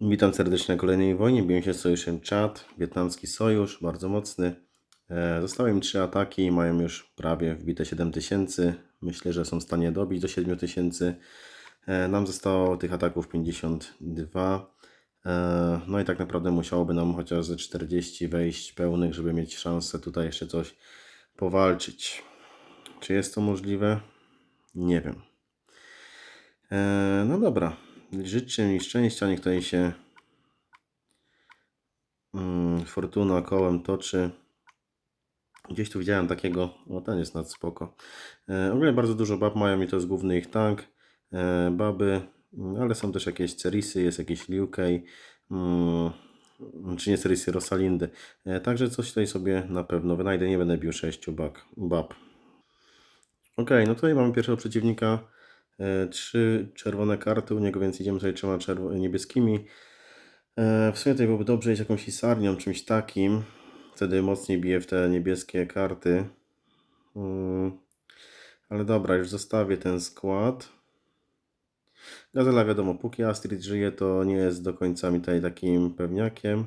Witam serdecznie na kolejnej wojnie. Biłem się z sojuszem Czad, wietnamski sojusz, bardzo mocny. E, Zostały im trzy ataki mają już prawie wbite 7000. Myślę, że są w stanie dobić do 7000. E, Nam zostało tych ataków 52. E, No i tak naprawdę musiałoby nam chociaż ze 40 wejść pełnych, żeby mieć szansę tutaj jeszcze coś powalczyć. Czy jest to możliwe? Nie wiem. No dobra. Życzę mi szczęścia, niech tutaj się mm, fortuna kołem toczy. Gdzieś tu widziałem takiego, o ten jest nad spoko. E, ogólnie bardzo dużo bab mają i to jest główny ich tank. E, baby, mm, ale są też jakieś Cerisy, jest jakiś Liu mm, czy nie Cerisy, Rosalindy. E, także coś tutaj sobie na pewno wynajdę, nie będę bił sześciu bak, bab. Ok, no tutaj mamy pierwszego przeciwnika. E, trzy czerwone karty u niego, więc idziemy sobie trzema niebieskimi. E, w sumie tutaj byłoby dobrze iść jakąś isarnią, czymś takim. Wtedy mocniej bije w te niebieskie karty. Mm, ale dobra, już zostawię ten skład. Gazela wiadomo, póki Astrid żyje, to nie jest do końca mi tutaj takim pewniakiem.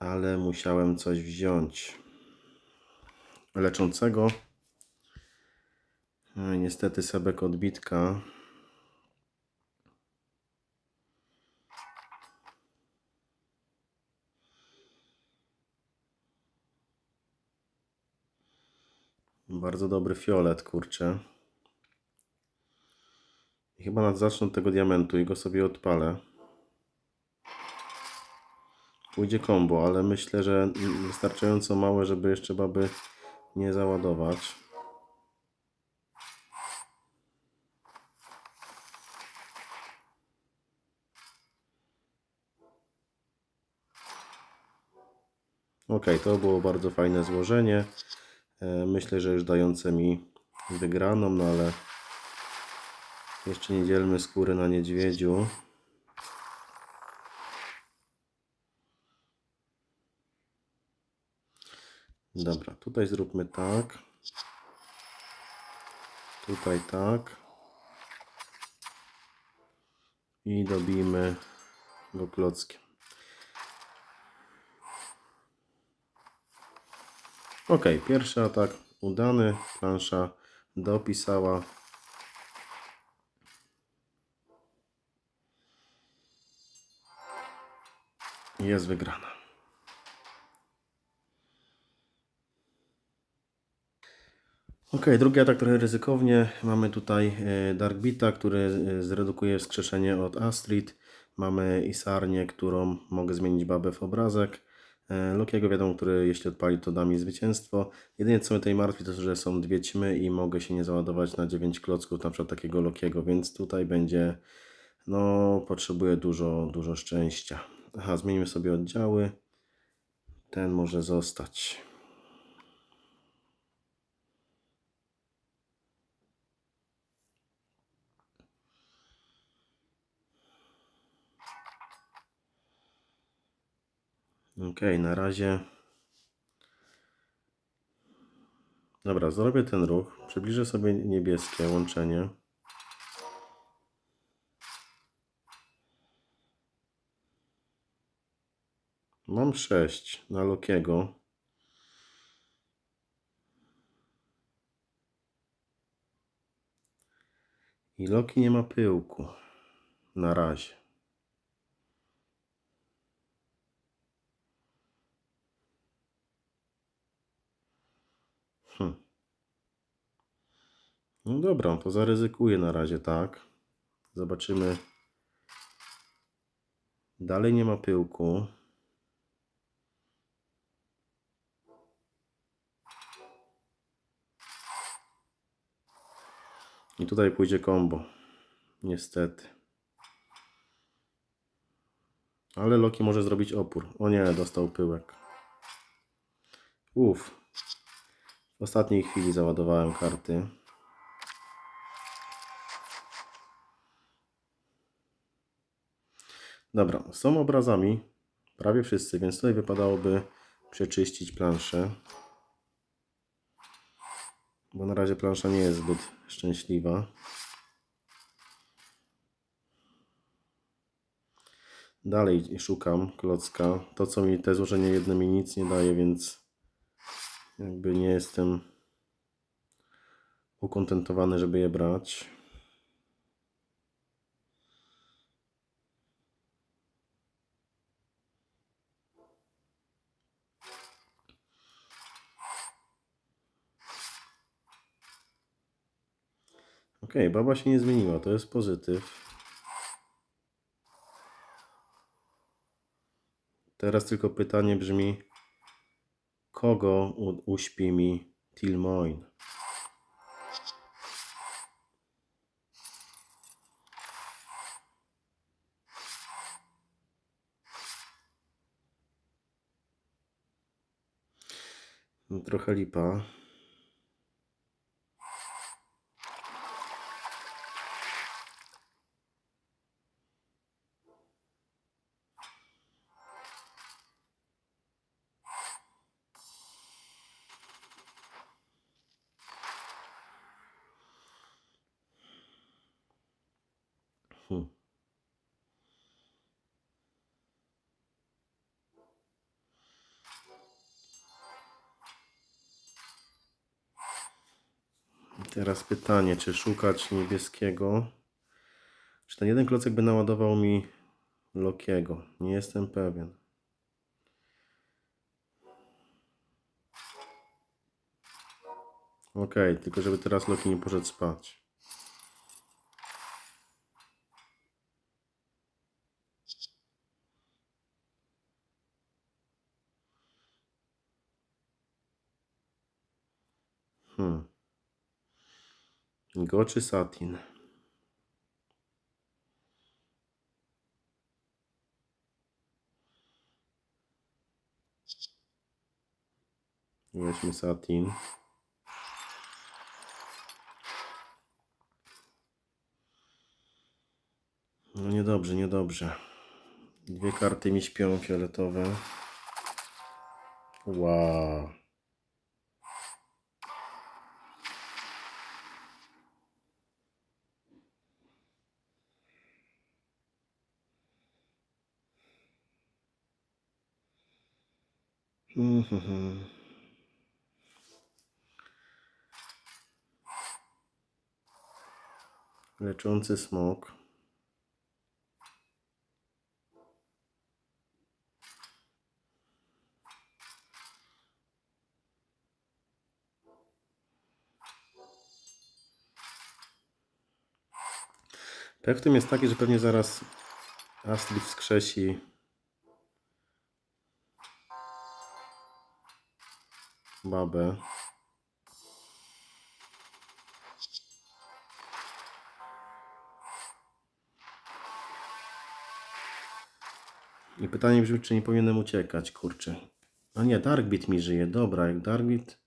Ale musiałem coś wziąć. Leczącego. No niestety Sebek odbitka. Bardzo dobry fiolet, kurczę. Chyba nawet zacznę od tego diamentu i go sobie odpalę. Pójdzie combo, ale myślę, że wystarczająco małe, żeby jeszcze baby nie załadować. Ok, to było bardzo fajne złożenie. E, Myślę, że już dające mi wygraną, no ale jeszcze nie dzielmy skóry na niedźwiedziu. Dobra, tutaj zróbmy tak. Tutaj tak. I dobijmy go klockiem. Ok, pierwszy atak udany. Plansza dopisała. Jest wygrana. Ok, drugi atak trochę ryzykownie. Mamy tutaj e, Dark Bita, który e, zredukuje wskrzeszenie od Astrid. Mamy Isarnię, którą mogę zmienić babę w obrazek. E, Lokiego wiadomo, który jeśli odpali to da mi zwycięstwo. Jedynie co mnie tutaj martwi to, że są dwie ćmy i mogę się nie załadować na 9 klocków, na przykład takiego Lokiego, więc tutaj będzie, no potrzebuję dużo, dużo szczęścia. Aha, zmienimy sobie oddziały. Ten może zostać. Ok, na razie. Dobra, zrobię ten ruch. Przybliżę sobie niebieskie łączenie. Mam 6 na Lokiego. I Loki nie ma pyłku. Na razie. No dobra, to zaryzykuję na razie, tak. Zobaczymy. Dalej nie ma pyłku. I tutaj pójdzie combo. Niestety. Ale Loki może zrobić opór. O nie, dostał pyłek. Uff. W ostatniej chwili załadowałem karty. Dobra, są obrazami. Prawie wszyscy, więc tutaj wypadałoby przeczyścić planszę. Bo na razie plansza nie jest zbyt szczęśliwa. Dalej szukam klocka. To, co mi te złożenie jedno mi nic nie daje, więc jakby nie jestem ukontentowany, żeby je brać. Ok, baba się nie zmieniła, to jest pozytyw. Teraz tylko pytanie brzmi, kogo uśpi mi Tilmoin? No, trochę lipa. Teraz pytanie, czy szukać niebieskiego? Czy ten jeden klocek by naładował mi Lokiego? Nie jestem pewien. Okej, tylko żeby teraz Loki nie poszedł spać. Hmm. Go czy Satin? Weźmy Satin. No niedobrze, niedobrze. Dwie karty mi śpią fioletowe. Wow. Mhm. Leczący smok. Pech w tym jest taki, że pewnie zaraz Astrid wskrzesi babę. I pytanie brzmi, czy nie powinienem uciekać, kurczę. A nie, Darkbeat mi żyje. Dobra, jak Darkbeat...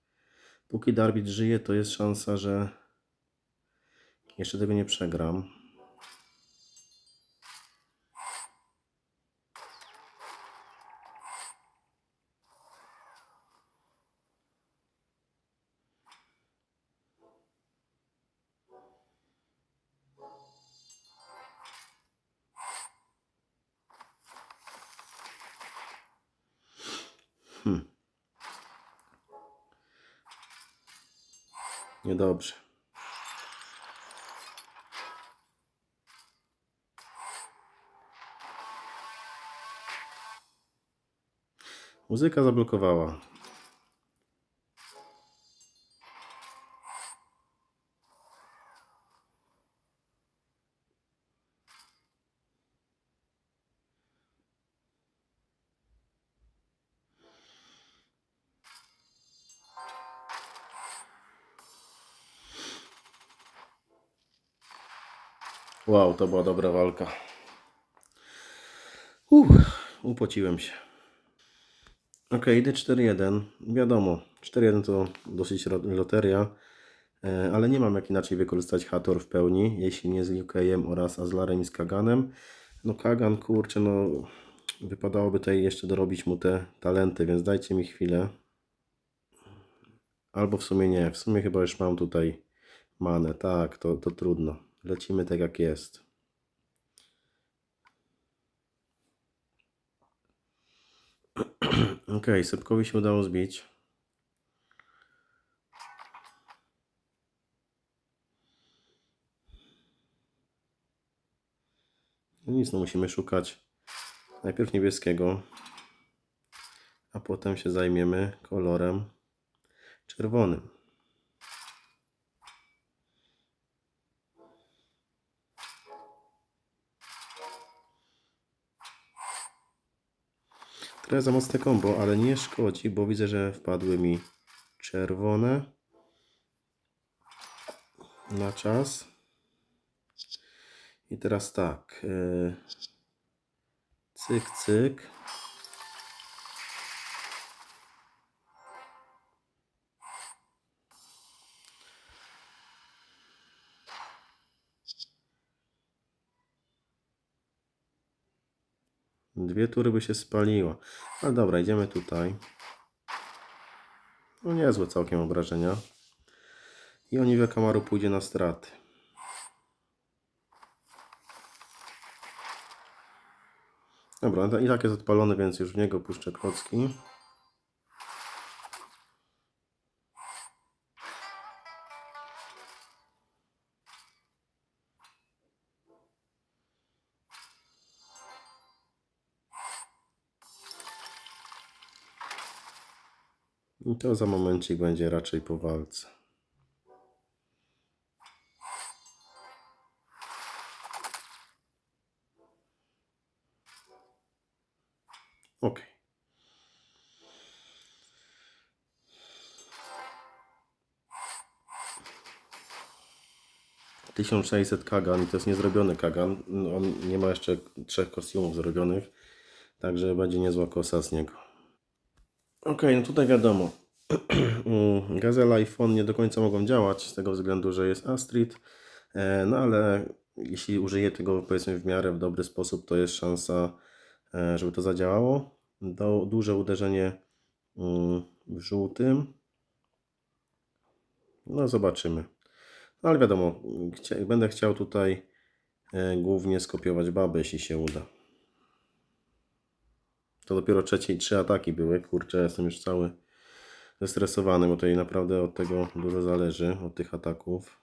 Póki Darkbeat żyje, to jest szansa, że jeszcze tego nie przegram. Muzyka zablokowała. Wow, to była dobra walka. Uff, upociłem się. Ok, idę 4-1. Wiadomo, 4-1 to dosyć loteria, e, ale nie mam jak inaczej wykorzystać Hator w pełni, jeśli nie z Liukejem oraz Azlarem i z Kaganem. No Kagan, kurczę, no wypadałoby tutaj jeszcze dorobić mu te talenty, więc dajcie mi chwilę. Albo w sumie nie, w sumie chyba już mam tutaj manę, tak, to, to trudno. Lecimy tak jak jest. Ok, Sepkowi się udało zbić. No nic, no musimy szukać najpierw niebieskiego, a potem się zajmiemy kolorem czerwonym. Trochę za mocne kombo, ale nie szkodzi, bo widzę, że wpadły mi czerwone na czas. I teraz tak. yy, Cyk, cyk. Dwie tury by się spaliła. Ale dobra, idziemy tutaj. No niezłe całkiem obrażenia. I Oliwia Kamaru pójdzie na straty. Dobra, i tak jest odpalony, więc już w niego puszczę klocki. To za momencik będzie raczej po walce. Ok. Tysiąc sześćset kagan i to jest niezrobiony kagan. On nie ma jeszcze trzech kostiumów zrobionych, także będzie niezła kosa z niego. Ok, no tutaj wiadomo. Mm, Gazela i Fon nie do końca mogą działać z tego względu, że jest Astrid. E, No ale jeśli użyję tego powiedzmy w miarę w dobry sposób, to jest szansa, e, żeby to zadziałało. Do, duże uderzenie mm, w żółtym. No zobaczymy. No ale wiadomo, chcia, będę chciał tutaj e, głównie skopiować babę, jeśli się uda. To dopiero trzecie i trzy ataki były. Kurczę, jestem już cały zestresowany, bo tutaj naprawdę od tego dużo zależy, od tych ataków.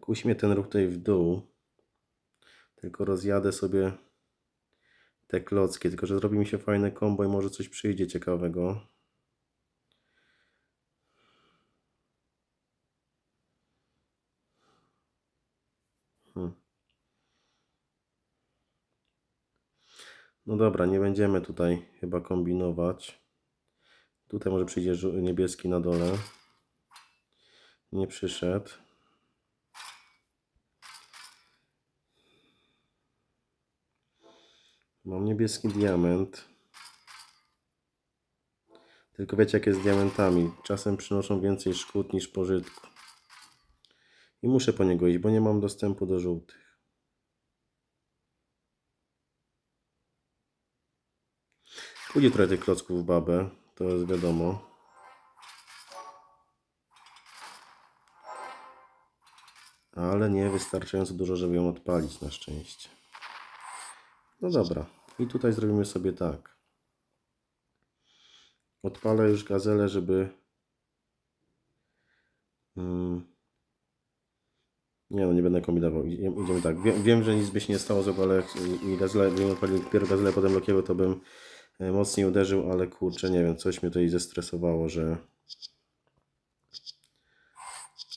Kusi mnie ten ruch tutaj w dół. Tylko rozjadę sobie te klocki, tylko że zrobi mi się fajne kombo i może coś przyjdzie ciekawego. No dobra, nie będziemy tutaj chyba kombinować. Tutaj może przyjdzie niebieski na dole. Nie przyszedł. Mam niebieski diament. Tylko wiecie jak jest z diamentami. Czasem przynoszą więcej szkód niż pożytku. I muszę po niego iść, bo nie mam dostępu do żółtych. Pójdzie trochę tych klocków w babę, to jest wiadomo. Ale nie wystarczająco dużo, żeby ją odpalić na szczęście. No dobra. I tutaj zrobimy sobie tak. Odpalę już gazelę, żeby... Mm. Nie no, nie będę kombinował. Idziemy, tak. Wiem, wiem, że nic by się nie stało, ale i gazelę, gdybym odpalił pierw gazelę, potem Lokiego, to bym mocniej uderzył, ale kurczę, nie wiem, coś mnie tutaj zestresowało, że...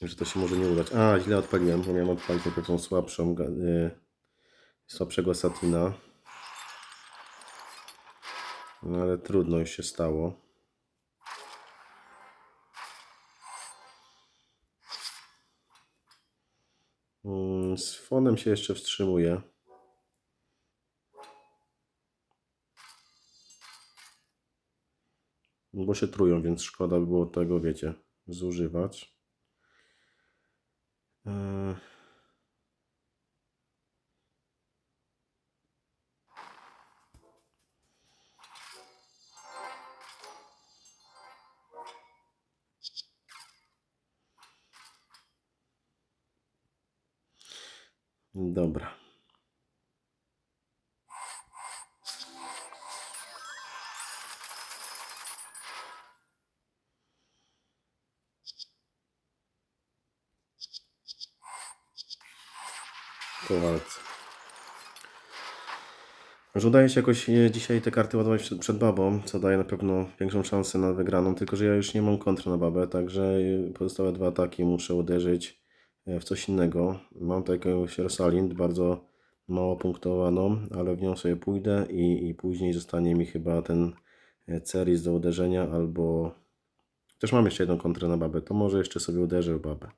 Że to się może nie udać. A, źle odpaliłem, bo miałem odpalić tą słabszą, e, słabszego Satina. No ale trudno już się stało. Mm, Z fonem się jeszcze wstrzymuję. Bo się trują, więc szkoda by było tego, wiecie, zużywać. Eee, Dobra. Po walce. Że udaje się jakoś e, dzisiaj te karty ładować przed, babą, co daje na pewno większą szansę na wygraną, tylko że ja już nie mam kontry na babę, także e, pozostałe dwa ataki muszę uderzyć e, w coś innego. Mam tutaj jakąś Rosalind, bardzo mało punktowaną, ale w nią sobie pójdę i, i później zostanie mi chyba ten Ceris do uderzenia, albo też mam jeszcze jedną kontrę na babę, to może jeszcze sobie uderzę w babę.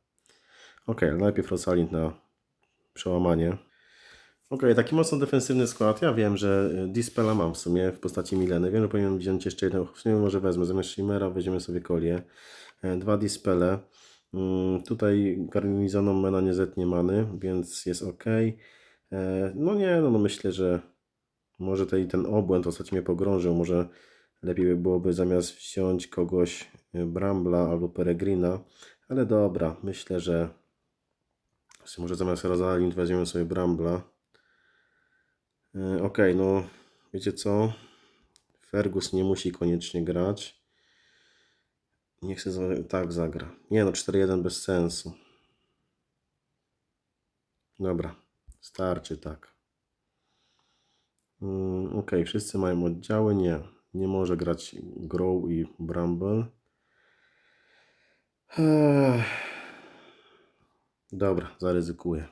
Ok, najpierw Rosalind na przełamanie. Okej, taki mocno defensywny skład. Ja wiem, że y, Dispela mam w sumie w postaci Mileny. Wiem, że powinienem wziąć jeszcze jedną. W sumie może wezmę. Zamiast Shimmera weźmiemy sobie Kolię. E, Dwa Dispele. Mm, Tutaj garnizoną Mena nie zetnie many, więc jest ok. No nie, no, no myślę, że może tutaj ten obłęd ostatnio mnie pogrążył. Może lepiej by byłoby zamiast wziąć kogoś Brambla albo Peregrina. Ale dobra, myślę, że może zamiast Rosalind weźmiemy sobie Brambla. E, Okej, no wiecie co? Fergus nie musi koniecznie grać. Nie chcę za... tak zagra. Nie no, 4-1 bez sensu. Dobra, starczy tak. Mm, Okej, wszyscy mają oddziały. Nie, nie może grać Grow i Bramble. Ech. Dobra, zaryzykuję.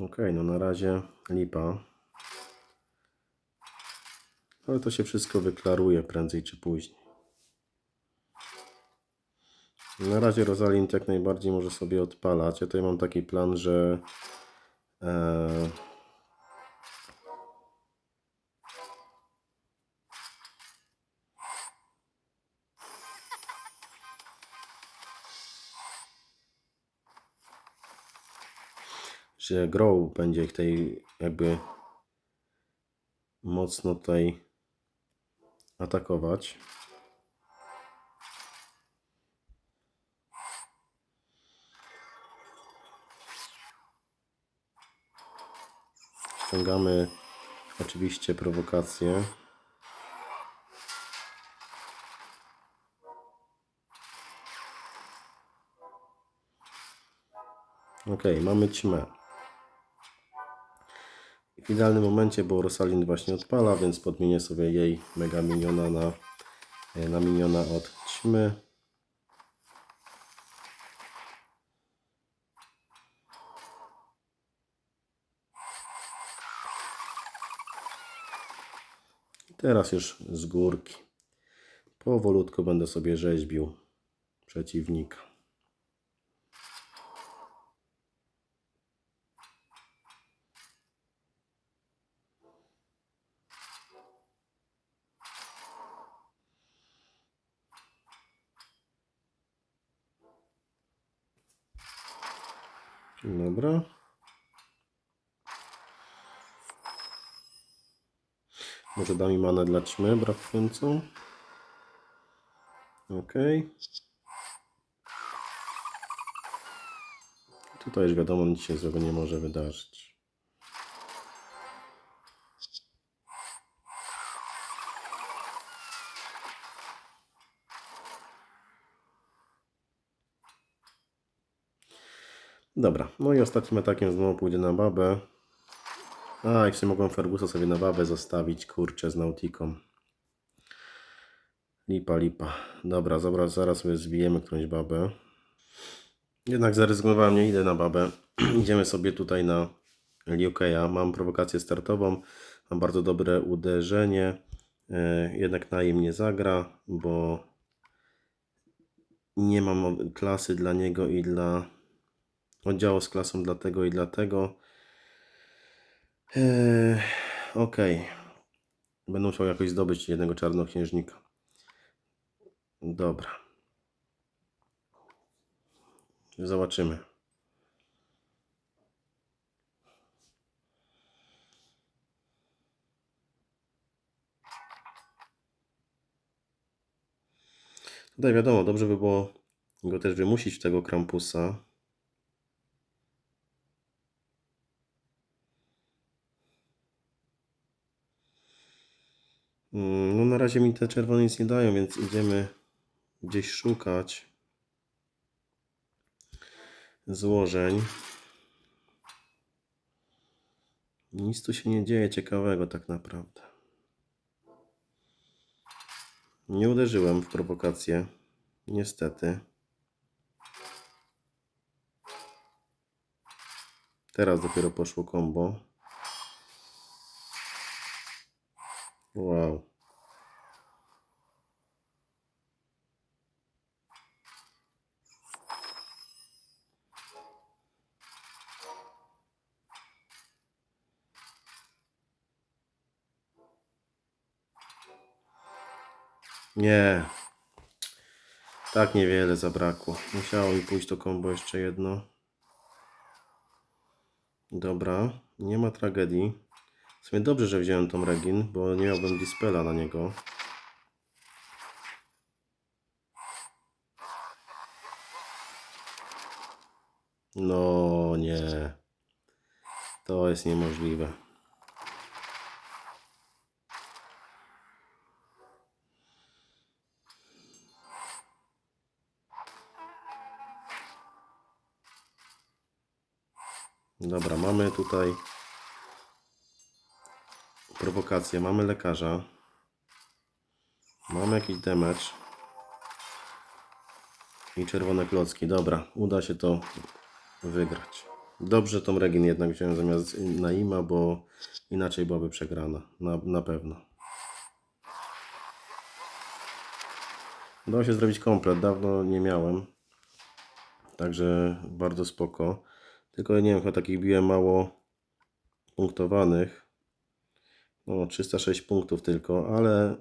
Okej, no na razie lipa. Ale to się wszystko wyklaruje prędzej czy później. Na razie Rosalind jak najbardziej może sobie odpalać. Ja tutaj mam taki plan, że e, że Grow będzie ich tej jakby mocno tutaj atakować. Ściągamy oczywiście prowokację. Ok, mamy ćmę. W idealnym momencie, bo Rosalind właśnie odpala, więc podmienię sobie jej mega miniona na, na miniona od ćmy. Teraz już z górki. Powolutku będę sobie rzeźbił przeciwnika. Dobra. Może da mi manę dla ćmy brakującą. Ok. Tutaj już wiadomo, nic się złego nie może wydarzyć. Dobra, no i ostatnim atakiem znowu pójdę na babę. A, jeszcze mogłem Fergusa sobie na babę zostawić, kurczę, z Nautiką. Lipa, lipa. Dobra, dobra, zaraz sobie zbijemy którąś babę. Jednak zaryzykowałem, nie idę na babę. Idziemy sobie tutaj na Liukeja. Mam prowokację startową, mam bardzo dobre uderzenie. E, Jednak na im nie zagra, bo nie mam klasy dla niego i dla oddziału z klasą dla tego i dla tego. Eee, Okej. Okay. Będę musiał jakoś zdobyć jednego czarnoksiężnika. Dobra. Zobaczymy. Tutaj wiadomo, dobrze by było go też wymusić, tego Krampusa. Razie mi te czerwone nic nie dają, więc idziemy gdzieś szukać złożeń. Nic tu się nie dzieje ciekawego tak naprawdę. Nie uderzyłem w prowokację. Niestety. Teraz dopiero poszło combo. Wow. Nie. Tak niewiele zabrakło. Musiało mi pójść to combo jeszcze jedno. Dobra, nie ma tragedii. W sumie dobrze, że wziąłem tą Regin, bo nie miałbym dispela na niego. No nie. To jest niemożliwe. Dobra, mamy tutaj prowokację, mamy lekarza, mamy jakiś damage i czerwone klocki. Dobra, uda się to wygrać. Dobrze tą Regin jednak wziąłem zamiast Naima, bo inaczej byłaby przegrana, na, na pewno. Udało się zrobić komplet, dawno nie miałem, także bardzo spoko. Tylko nie wiem, chyba takich biłem mało punktowanych. No, 306 punktów tylko, ale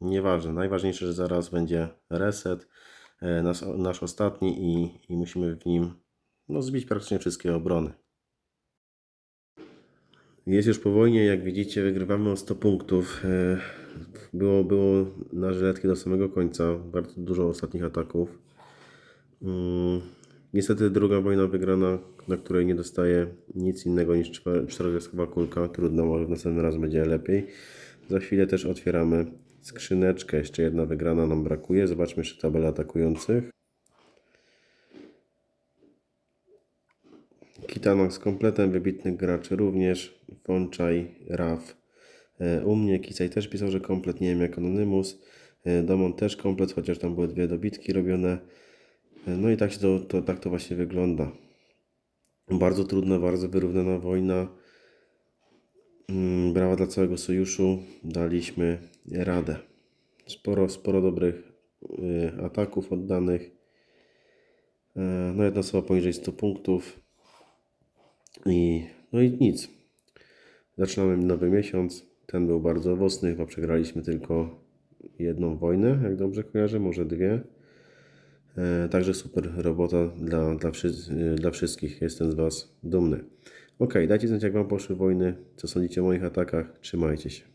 nieważne. Najważniejsze, że zaraz będzie reset, e, nasz, nasz ostatni i, i musimy w nim no, zbić praktycznie wszystkie obrony. Jest już po wojnie, jak widzicie, wygrywamy o 100 punktów. E, Było, było na żyletki do samego końca, bardzo dużo ostatnich ataków. Niestety druga wojna wygrana, na której nie dostaję nic innego niż czterogwiazdkowa kulka. Trudno, może w następnym raz będzie lepiej. Za chwilę też otwieramy skrzyneczkę. Jeszcze jedna wygrana nam brakuje. Zobaczmy jeszcze tabelę atakujących. Kitano z kompletem wybitnych graczy również. Fonczaj, Raf. E, U mnie Kisaj też pisał, że komplet, nie wiem jak Anonymous. E, Domon też komplet, chociaż tam były dwie dobitki robione. No i tak, się to, to, tak to właśnie wygląda. Bardzo trudna, bardzo wyrównana wojna. Mm, Brawa dla całego sojuszu. Daliśmy radę. Sporo, sporo dobrych y, ataków oddanych. E, No jedna osoba poniżej 100 punktów. I, no i nic. Zaczynamy nowy miesiąc. Ten był bardzo owocny. Chyba przegraliśmy tylko jedną wojnę, jak dobrze kojarzę, może dwie. E, Także super robota dla, dla, dla wszystkich. Jestem z Was dumny. Ok, dajcie znać, jak Wam poszły wojny, co sądzicie o moich atakach. Trzymajcie się.